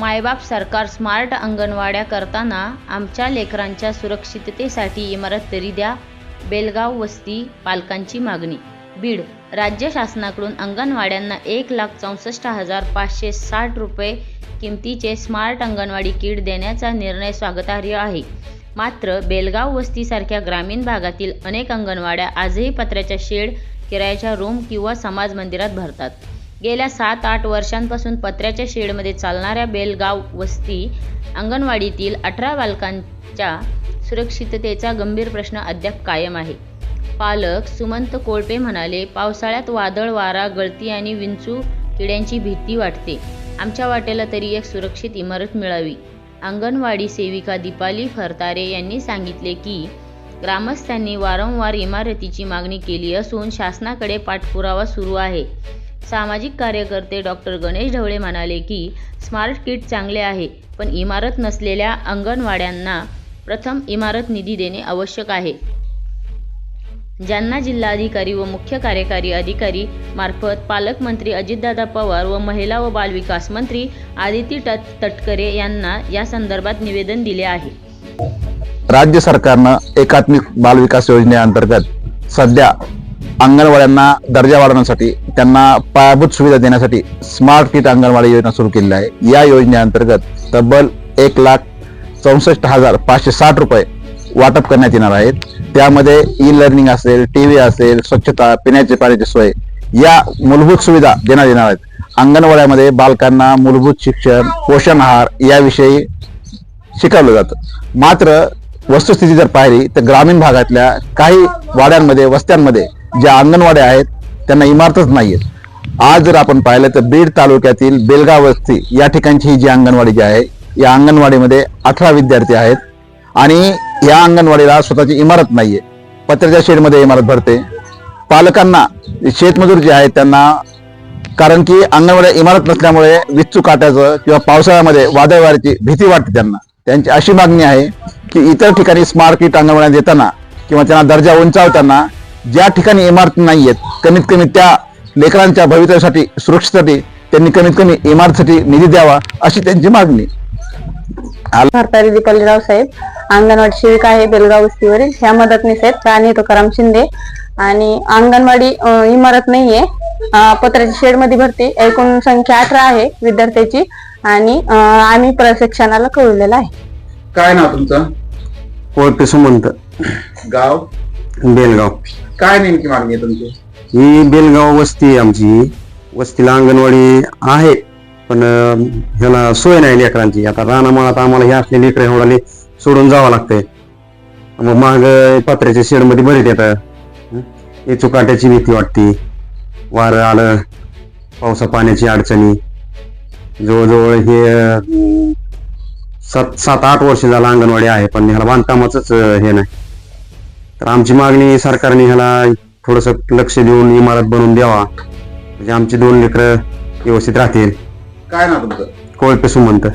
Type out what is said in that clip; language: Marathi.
मायबाप सरकार स्मार्ट अंगणवाड्या करताना आमच्या लेकरांच्या सुरक्षिततेसाठी इमारत तरी द्या बेलगाव वस्ती पालकांची मागणी. बीड राज्य शासनाकडून अंगणवाड्यांना एक लाख चौसष्ट हजार पाचशे साठ रुपये किमतीचे स्मार्ट अंगणवाडी किट देण्याचा निर्णय स्वागतार्ह आहे. मात्र बेलगाव वस्तीसारख्या ग्रामीण भागातील अनेक अंगणवाड्या आजही पत्र्याच्या शेड किरायाच्या रूम किंवा समाज मंदिरात भरतात. गेल्या सात आठ वर्षांपासून पत्र्याच्या शेडमध्ये चालणाऱ्या बेलगाव वस्ती अंगणवाडीतील अठरा बालकांच्या सुरक्षिततेचा गंभीर प्रश्न अद्याप कायम आहे. पालक सुमंत कोळपे म्हणाले पावसाळ्यात वादळ वारा गळती आणि विंचू किड्यांची भीती वाटते. आमच्या वाटेला तरी एक सुरक्षित इमारत मिळावी. अंगणवाडी सेविका दीपाली फरतारे यांनी सांगितले की ग्रामस्थांनी वारंवार इमारतीची मागणी केली असून शासनाकडे पाठपुरावा सुरू आहे. सामाजिक कार्यकर्ते डॉक्टर गणेश ढवळे म्हणाले की स्मार्ट किट चांगले आहे पण इमारत नसलेल्या अंगणवाड्यांना प्रथम इमारत निधी देणे आवश्यक आहे. ज्यांना जिल्हाधिकारी व मुख्य कार्यकारी अधिकारी मार्फत पालकमंत्री अजितदादा पवार व महिला व बालविकास मंत्री आदिती तट तटकरे यांना या संदर्भात निवेदन दिले आहे. राज्य सरकारनं एकात्मिक बालविकास योजनेअंतर्गत सध्या अंगणवाड्यांना दर्जा वाढवण्यासाठी त्यांना पायाभूत सुविधा देण्यासाठी स्मार्ट किट अंगणवाडी योजना सुरू केलेली आहे. या योजनेअंतर्गत तब्बल एक लाख चौसष्ट हजार पाचशे साठ रुपये वाटप करण्यात येणार आहेत. त्यामध्ये ई लर्निंग असेल टी व्ही असेल स्वच्छता पिण्याची पाण्याची सोय या मूलभूत सुविधा देण्यात येणार आहेत. अंगणवाड्यामध्ये बालकांना मूलभूत शिक्षण पोषण आहार याविषयी शिकवलं जातं. मात्र वस्तुस्थिती जर पाहिली तर ग्रामीण भागातल्या काही वाड्यांमध्ये वस्त्यांमध्ये ज्या अंगणवाड्या आहेत त्यांना इमारतच नाहीयेत. आज जर आपण पाहिलं तर बीड तालुक्यातील बेलगाव वस्ती या ठिकाणची ही जी अंगणवाडी जी आहे या अंगणवाडीमध्ये अठरा विद्यार्थी आहेत आणि या अंगणवाडीला स्वतःची इमारत नाहीये. पत्र्याच्या शेडमध्ये इमारत भरते. पालकांना शेतमजूर जे आहेत त्यांना कारण की अंगणवाडी इमारत नसल्यामुळे विच्चू काट्याचं किंवा पावसाळ्यामध्ये वादळवाऱ्याची भीती वाटते त्यांना. त्यांची अशी मागणी आहे की इतर ठिकाणी स्मार्ट किट अंगणवाड्या देताना किंवा त्यांना दर्जा उंचावताना ज्या ठिकाणी इमारत नाही आहेत कमीत कमी त्या लेकरांच्या भवितव्यासाठी सुरक्षेसाठी त्यांनी कमीत कमी इमारतीसाठी निधी द्यावा अशी त्यांची मागणी. भारतारी दीपाली रावसाहेब अंगणवाडी सेविका आहे बेलगाव वस्तीवरील. ह्या मदतनीस आहेत राणी तुकाराम शिंदे. आणि अंगणवाडी इमारत नाहीये. अं, पत्र्याच्या शेडमध्ये भरते. एकूण संख्या अठरा आहे विद्यार्थ्याची. आणि आम्ही प्रशिक्षणाला कळवलेलं आहे. काय नाव तुमचं? कोळपे सुमंत. गाव? बेलगाव. काय नेमकी मागणी आहे तुमची? ही बेलगाव वस्ती आहे आमची. वस्तीला अंगणवाडी आहे पण अं, ह्याला सोय नाही लेकरांची. आता रानामाळात आम्हाला हे असले लेकर एवढाले सोडून जावं लागतंय. मग माग पत्र्याच्या शेडमध्ये बरीच येतं. हे? चुकाट्याची भीती वाटते. वारं आलं पावसा पाण्याची अडचणी. जवळजवळ हे अं, सात सात आठ वर्ष झालं अंगणवाडी आहे पण ह्याला बांधकामाच हे नाही. तर आमची मागणी सरकारने ह्याला थोडस लक्ष देऊन इमारत बनवून द्यावा. म्हणजे आमची दोन लेकरं व्यवस्थित राहतील. काय नाव तुमचं? कोळपे सुमंत.